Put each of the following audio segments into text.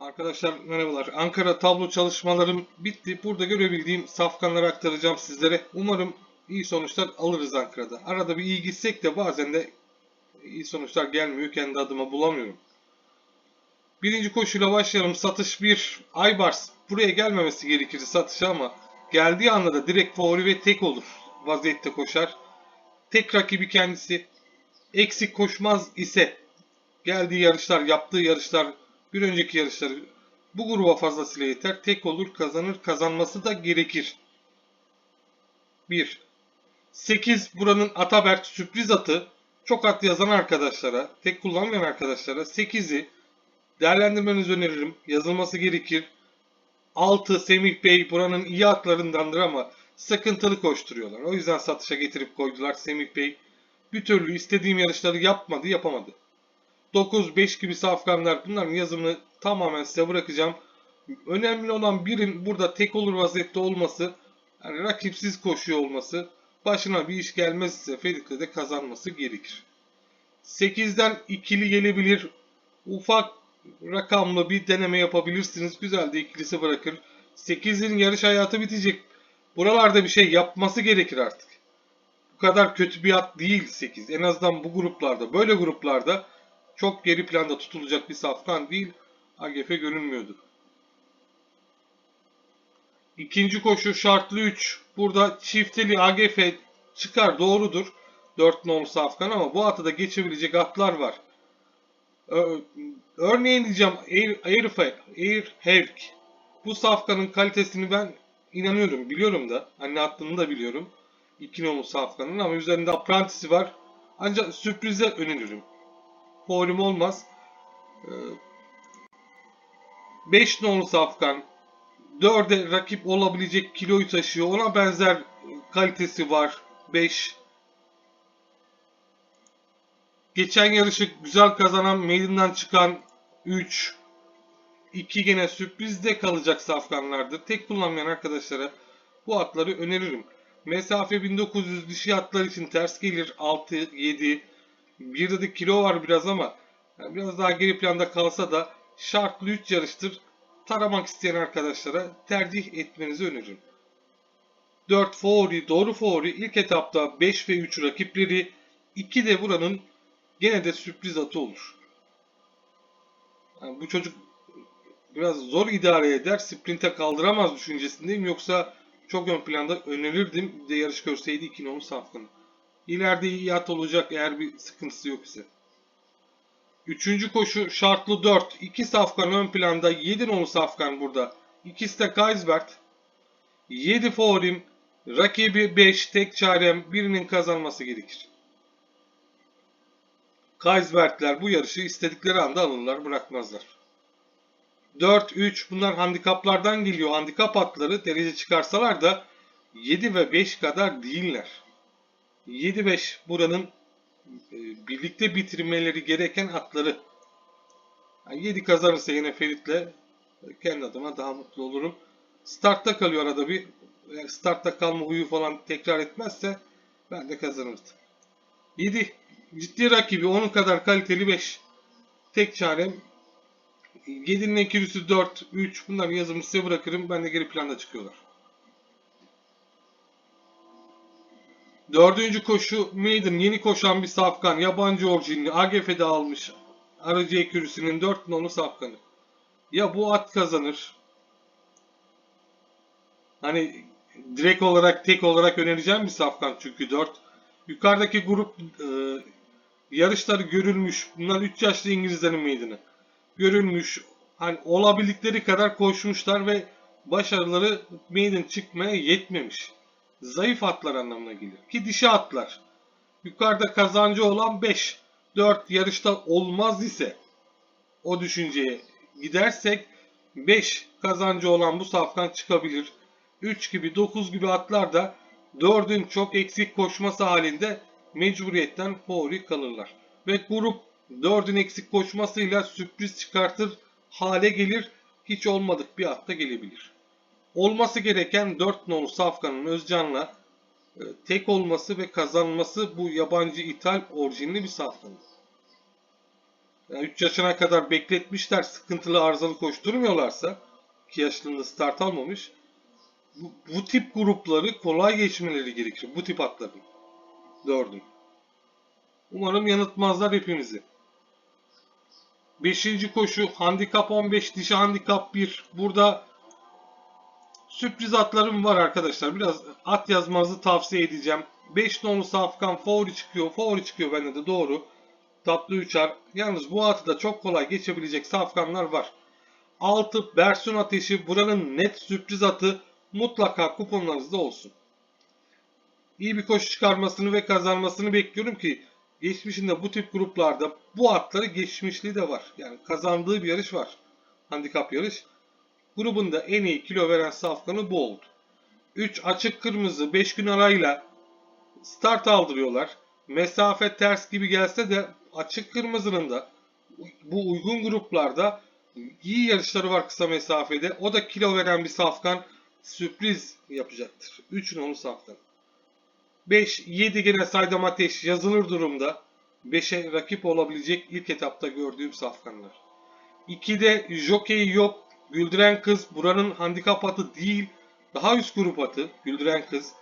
Arkadaşlar merhabalar. Ankara tablo çalışmalarım bitti. Burada görebildiğim safkanları aktaracağım sizlere. Umarım iyi sonuçlar alırız Ankara'da. Arada bir iyi gitsek de bazen de iyi sonuçlar gelmiyor. Kendi adıma bulamıyorum. Birinci koşuyla başlayalım. Satış 1. Aybars. Buraya gelmemesi gerekir satışa ama geldiği anda da direkt favori ve tek olur. Vaziyette koşar. Tek rakibi kendisi. Eksik koşmaz ise geldiği yarışlar, yaptığı yarışlar, bir önceki yarışları bu gruba fazlasıyla yeter. Tek olur, kazanır, kazanması da gerekir. 1. 8 buranın Ataberk sürpriz atı. Çok at yazan arkadaşlara, tek kullanmayan arkadaşlara 8'i değerlendirmenizi öneririm. Yazılması gerekir. 6 Semih Bey buranın iyi atlarındandır ama sıkıntılı koşturuyorlar. O yüzden satışa getirip koydular Semih Bey. Bir türlü istediğim yarışları yapmadı, yapamadı. 9, 5 gibi safkanlar bunların yazımını tamamen size bırakacağım. Önemli olan birin burada tek olur vaziyette olması, yani rakipsiz koşuyor olması, başına bir iş gelmezse Ferit'le de kazanması gerekir. 8'den ikili gelebilir. Ufak rakamlı bir deneme yapabilirsiniz. Güzel de ikilisi bırakır. 8'in yarış hayatı bitecek. Buralarda bir şey yapması gerekir artık. Bu kadar kötü bir at değil 8. En azından bu gruplarda, böyle gruplarda çok geri planda tutulacak bir safkan değil. AGF görünmüyordu. İkinci koşu şartlı 3. Burada çifteli AGF çıkar doğrudur. 4 nolu safkan ama bu atı da geçebilecek atlar var. Örneğin diyeceğim Air, Air, Air. Bu safkanın kalitesini ben inanıyorum, biliyorum da. Anne attığını da biliyorum. 2 nolu safkanın ama üzerinde aprantisi var. Ancak sürprize öneririm. Favorim olmaz. 5 nolu safkan. 4'e rakip olabilecek kiloyu taşıyor. Ona benzer kalitesi var. 5. Geçen yarışı güzel kazanan meydandan çıkan 3. 2 gene sürprizde kalacak safkanlardır. Tek kullanmayan arkadaşlara bu atları öneririm. Mesafe 1900 dişi atlar için ters gelir 6, 7. Bir de kilo var biraz ama yani biraz daha geri planda kalsa da şartlı 3 yarıştır. Taramak isteyen arkadaşlara tercih etmenizi öneririm. 4 favori, doğru favori ilk etapta 5 ve 3 rakipleri 2 de buranın gene de sürpriz atı olur. Yani bu çocuk biraz zor idare eder. Sprinte kaldıramaz düşüncesindeyim. Yoksa çok ön planda önerirdim. De yarış görseydi 2 nolu safkanı. İleride iyi at olacak eğer bir sıkıntısı yok ise. Üçüncü koşu şartlı 4. 2 safkan ön planda. 7 nolu safkan burada. İkisi de Kaisbert. 7 favorim. Rakibi 5. Tek çarem. Birinin kazanması gerekir. Kaisbertler bu yarışı istedikleri anda alırlar. Bırakmazlar. 4-3 bunlar handikaplardan geliyor. Handikap atları derece çıkarsalar da 7 ve 5 kadar değiller. 7-5 buranın e, birlikte bitirmeleri gereken atları. Yani 7 kazanırsa yine Ferit'le e, kendi adıma daha mutlu olurum. Startta kalıyor arada bir. Eğer startta kalma huyu falan tekrar etmezse ben de kazanırdım. 7 ciddi rakibi onun kadar kaliteli 5. Tek çarem 7'nin ekürüsü 4, 3 bunların yazımını size bırakırım. Ben de geri planda çıkıyorlar. Dördüncü koşu Maiden yeni koşan bir safkan. Yabancı orijinli. AGF'de almış. Aracı ekürüsünün 4 nolu safkanı. Ya bu at kazanır. Hani direkt olarak tek olarak önereceğim bir safkan çünkü 4. Yukarıdaki grup e, yarışları görülmüş. Bunlar 3 yaşlı İngilizlerin meydanı. Görülmüş. Hani olabildikleri kadar koşmuşlar ve başarıları maiden çıkmaya yetmemiş zayıf atlar anlamına gelir. Ki dişi atlar. Yukarıda kazancı olan 5. 4 yarışta olmaz ise o düşünceye gidersek 5 kazancı olan bu safkan çıkabilir. 3 gibi 9 gibi atlar da 4'ün çok eksik koşması halinde mecburiyetten favori kalırlar. Ve grup 4'ün eksik koşmasıyla sürpriz çıkartır hale gelir. Hiç olmadık bir atta gelebilir olması gereken 4 nolu Safkan'ın Özcan'la e, tek olması ve kazanması bu yabancı ithal orijinli bir safkan. yani 3 yaşına kadar bekletmişler sıkıntılı arızalı koşturmuyorlarsa 2 yaşlarında start almamış bu, bu tip grupları kolay geçmeleri gerekir. Bu tip atların. Dördün. Umarım yanıltmazlar hepimizi. Beşinci koşu handikap 15 dişi handikap 1. Burada sürpriz atlarım var arkadaşlar. Biraz at yazmanızı tavsiye edeceğim. 5 nolu safkan favori çıkıyor. Favori çıkıyor bende de doğru. Tatlı uçar. Yalnız bu atı da çok kolay geçebilecek safkanlar var. 6 Bersun Ateşi buranın net sürpriz atı mutlaka kuponlarınızda olsun. İyi bir koşu çıkarmasını ve kazanmasını bekliyorum ki geçmişinde bu tip gruplarda bu atları geçmişliği de var. Yani kazandığı bir yarış var. Handikap yarış. Grubunda en iyi kilo veren safkanı bu oldu. 3 açık kırmızı 5 gün arayla start aldırıyorlar. Mesafe ters gibi gelse de açık kırmızının da bu uygun gruplarda iyi yarışları var kısa mesafede. O da kilo veren bir safkan sürpriz yapacaktır. 3 nolu safkan. 5, 7 gene Saydam Ateş yazılır durumda. 5'e rakip olabilecek ilk etapta gördüğüm safkanlar. 2'de Jockey yok. Güldüren Kız buranın handikap atı değil. Daha üst grup atı Güldüren Kız.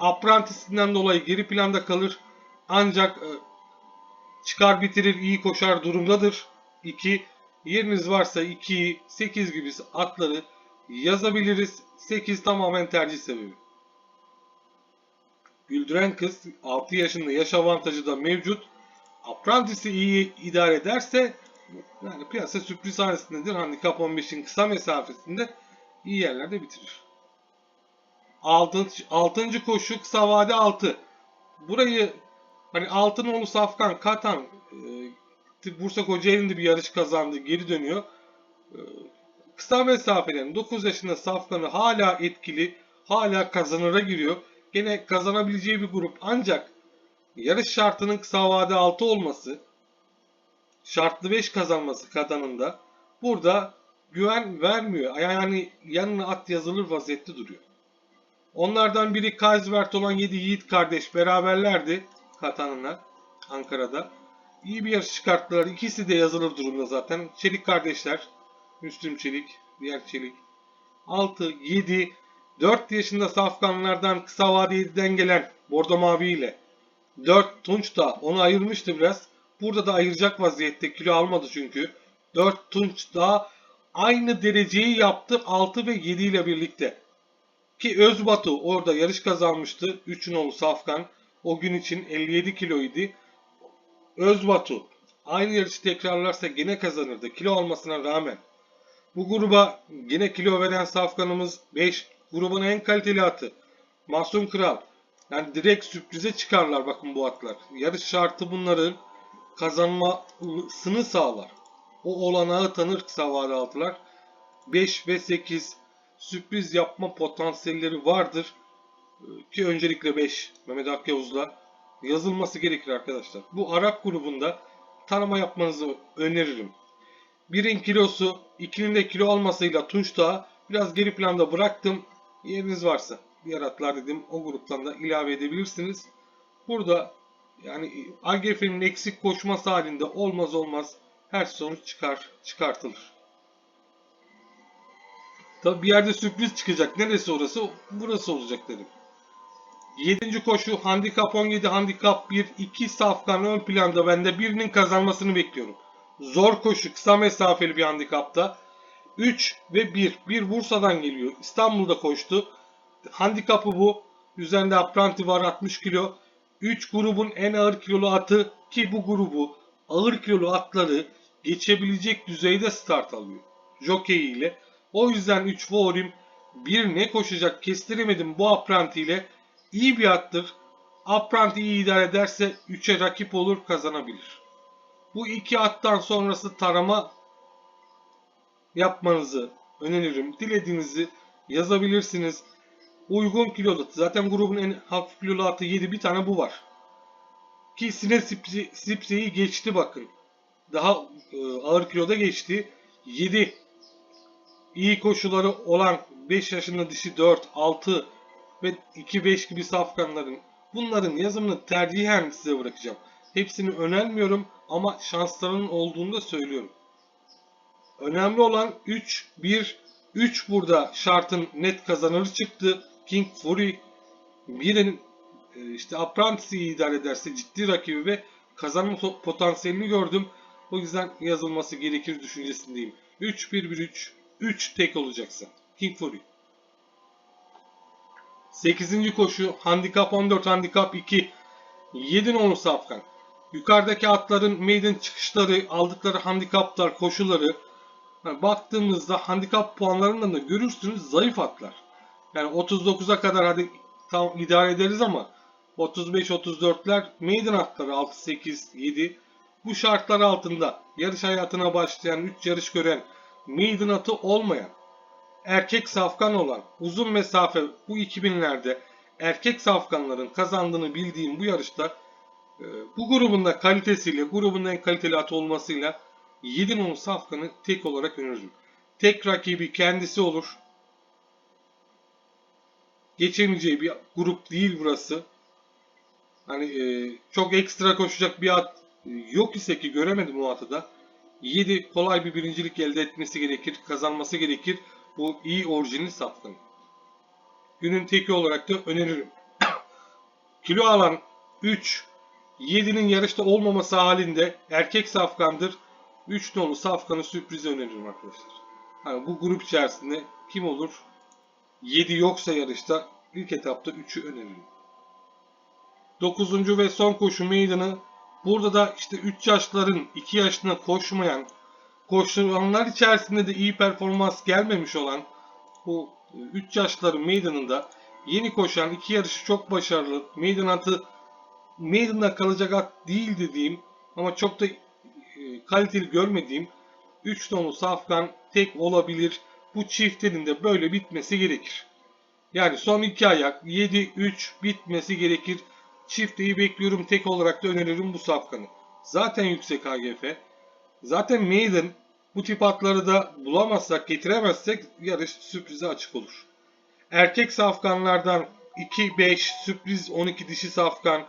Apprentice'inden dolayı geri planda kalır. Ancak e, çıkar bitirir iyi koşar durumdadır. 2. Yeriniz varsa 2'yi 8 gibi atları yazabiliriz. 8 tamamen tercih sebebi. Güldüren kız 6 yaşında yaş avantajı da mevcut. Apprentice'i iyi idare ederse yani piyasa sürpriz hanesindedir. Handikap 15'in kısa mesafesinde iyi yerlerde bitirir. 6. 6. koşu kısa vade 6. Burayı hani Altınoğlu Safkan Katan e, Bursa Kocaeli'nde bir yarış kazandı. Geri dönüyor. E, kısa mesafelerin 9 yaşında Safkan'ı hala etkili. Hala kazanıra giriyor. Gene kazanabileceği bir grup ancak yarış şartının kısa vade 6 olması şartlı 5 kazanması kadanında burada güven vermiyor. Yani yanına at yazılır vaziyette duruyor. Onlardan biri Kaysbert olan 7 Yiğit kardeş beraberlerdi Katan'la Ankara'da. İyi bir yarış çıkarttılar. İkisi de yazılır durumda zaten. Çelik kardeşler. Müslüm Çelik, diğer Çelik. 6, 7, 4 yaşında safkanlardan kısa vadeden gelen Bordo Mavi ile 4 Tunç da onu ayırmıştı biraz. Burada da ayıracak vaziyette kilo almadı çünkü. 4 Tunç da aynı dereceyi yaptı 6 ve 7 ile birlikte. Ki Özbatu orada yarış kazanmıştı. 3 nolu Safkan. O gün için 57 kiloydu. Özbatu aynı yarışı tekrarlarsa gene kazanırdı. Kilo almasına rağmen. Bu gruba yine kilo veren safkanımız 5. Grubun en kaliteli atı. Masum Kral. Yani direkt sürprize çıkarlar bakın bu atlar. Yarış şartı bunların kazanmasını sağlar. O olanağı tanır kısa vade altılar. 5 ve 8 sürpriz yapma potansiyelleri vardır. Ki öncelikle 5 Mehmet Akyavuz'la yazılması gerekir arkadaşlar. Bu Arap grubunda tanıma yapmanızı öneririm. Birin kilosu, ikinin de kilo almasıyla Tunç Dağı biraz geri planda bıraktım. Yeriniz varsa diğer atlar dedim o gruptan da ilave edebilirsiniz. Burada yani AGF'nin eksik koşması halinde olmaz olmaz her sonuç çıkar, çıkartılır. Tabi bir yerde sürpriz çıkacak. Neresi orası? Burası olacak dedim. 7. koşu handikap 17, handikap 1, 2 safkan ön planda bende birinin kazanmasını bekliyorum. Zor koşu kısa mesafeli bir handikapta. 3 ve 1. 1 Bursa'dan geliyor. İstanbul'da koştu. Handikapı bu. Üzerinde apranti var 60 kilo. 3 grubun en ağır kilolu atı ki bu grubu ağır kilolu atları geçebilecek düzeyde start alıyor. Jockey ile. O yüzden 3 favorim bir ne koşacak kestiremedim bu apranti ile. İyi bir attır. Apranti iyi idare ederse 3'e rakip olur kazanabilir. Bu iki attan sonrası tarama yapmanızı öneririm. Dilediğinizi yazabilirsiniz. Uygun kilolu. Zaten grubun en hafif kilolu atı 7 bir tane bu var. Ki Sine Sipse'yi geçti bakın. Daha e, ağır kiloda geçti. 7 iyi koşuları olan 5 yaşında dişi 4, 6 ve 2-5 gibi safkanların bunların yazımını tercihen size bırakacağım. Hepsini önermiyorum ama şanslarının olduğunu da söylüyorum. Önemli olan 3, 1, 3 burada şartın net kazanırı çıktı. King Fury birinin e, işte Apprentice'i idare ederse ciddi rakibi ve kazanma potansiyelini gördüm. O yüzden yazılması gerekir düşüncesindeyim. 3, 1, 1, 3, 3 tek olacaksa. King Fury. 8. koşu handikap 14 handikap 2 7 nolu safkan. Yukarıdaki atların maiden çıkışları, aldıkları handikaplar, koşuları yani baktığımızda handikap puanlarından da görürsünüz zayıf atlar. Yani 39'a kadar hadi tam idare ederiz ama 35-34'ler maiden atları 6, 8, 7 bu şartlar altında yarış hayatına başlayan 3 yarış gören maiden atı olmayan erkek safkan olan uzun mesafe bu 2000'lerde erkek safkanların kazandığını bildiğim bu yarışta e, bu grubun da kalitesiyle, grubun en kaliteli atı olmasıyla 7 nolu safkanı tek olarak öneririm. Tek rakibi kendisi olur. Geçemeyeceği bir grup değil burası. Hani e, çok ekstra koşacak bir at e, yok ise ki göremedim o atı da. 7 kolay bir birincilik elde etmesi gerekir, kazanması gerekir. Bu iyi orijinal safkan. Günün teki olarak da öneririm. Kilo alan 3, 7'nin yarışta olmaması halinde erkek safkandır. 3 nolu safkanı sürpriz öneririm arkadaşlar. Hani bu grup içerisinde kim olur? 7 yoksa yarışta ilk etapta 3'ü öneririm. 9. ve son koşu meydanı. Burada da işte 3 yaşların 2 yaşına koşmayan, koşulanlar içerisinde de iyi performans gelmemiş olan bu 3 yaşların meydanında yeni koşan iki yarışı çok başarılı. Meydan atı Maiden'da kalacak at değil dediğim ama çok da e, kaliteli görmediğim 3 tonlu safkan tek olabilir. Bu çiftlerin de böyle bitmesi gerekir. Yani son iki ayak 7-3 bitmesi gerekir. Çifteyi bekliyorum tek olarak da öneririm bu safkanı. Zaten yüksek AGF. Zaten Maiden bu tip atları da bulamazsak getiremezsek yarış sürprize açık olur. Erkek safkanlardan 2-5 sürpriz 12 dişi safkan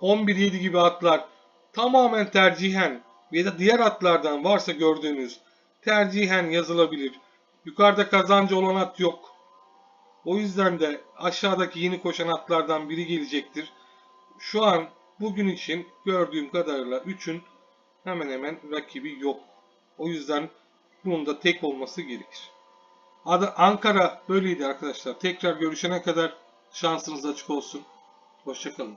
11-7 gibi atlar tamamen tercihen ya da diğer atlardan varsa gördüğünüz tercihen yazılabilir. Yukarıda kazancı olan at yok. O yüzden de aşağıdaki yeni koşan atlardan biri gelecektir. Şu an bugün için gördüğüm kadarıyla 3'ün hemen hemen rakibi yok. O yüzden bunun da tek olması gerekir. Adı Ankara böyleydi arkadaşlar. Tekrar görüşene kadar şansınız açık olsun. Hoşçakalın.